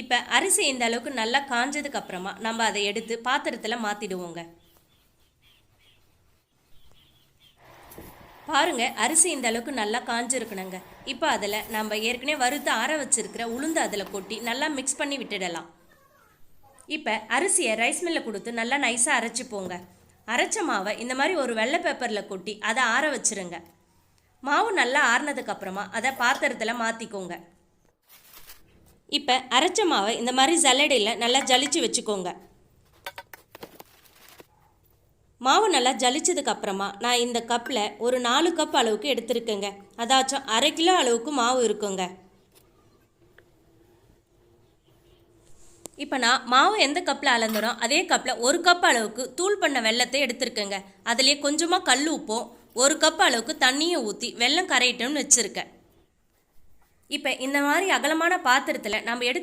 இப்போ அரிசி இந்த அளவுக்கு நல்லா காஞ்சதுக்கு அப்புறமா நம்ம அதை எடுத்து பாத்திரத்தில் மாற்றிடுவோங்க பாருங்க அரிசி இந்த அளவுக்கு நல்லா காஞ்சிருக்கணுங்க. இப்போ அதில் நம்ம ஏற்கனவே வறுத்து ஆற வச்சிருக்கிற உளுந்து அதில் கொட்டி நல்லா மிக்ஸ் பண்ணி விட்டுடலாம். இப்போ அரிசியை ரைஸ் மில்லில் கொடுத்து நல்லா நைஸாக அரைச்சிப்போங்க அரைச்ச மாவை இந்த மாதிரி ஒரு வெள்ளை பேப்பரில் கொட்டி அதை ஆற வச்சிருங்க. மாவு நல்லா ஆறினதுக்கப்புறமா அதை பாத்திரத்தில் மாற்றிக்கோங்க இப்போ அரைச்ச மாவை இந்த மாதிரி ஜல்லடையில் நல்லா ஜலிச்சு வச்சுக்கோங்க. மாவு நல்லா ஜலிச்சதுக்கு அப்புறமா நான் இந்த கப்பில் ஒரு நாலு கப் அளவுக்கு எடுத்திருக்கேங்க. அதாச்சும் அரை கிலோ அளவுக்கு மாவு இருக்குங்க. இப்போ நான் மாவு எந்த கப்பில் அளந்துறோ அதே கப்பில் ஒரு கப் அளவுக்கு தூள் பண்ண வெள்ளத்தை எடுத்திருக்கேங்க. அதுலேயே கொஞ்சமாக கல் உப்பும் ஒரு கப் அளவுக்கு தண்ணியை ஊற்றி வெல்லம் கரையிட்டோம்னு வச்சுருக்கேன். இப்போ இந்த மாதிரி அகலமான பாத்திரத்தில் நம்ம எடுத்து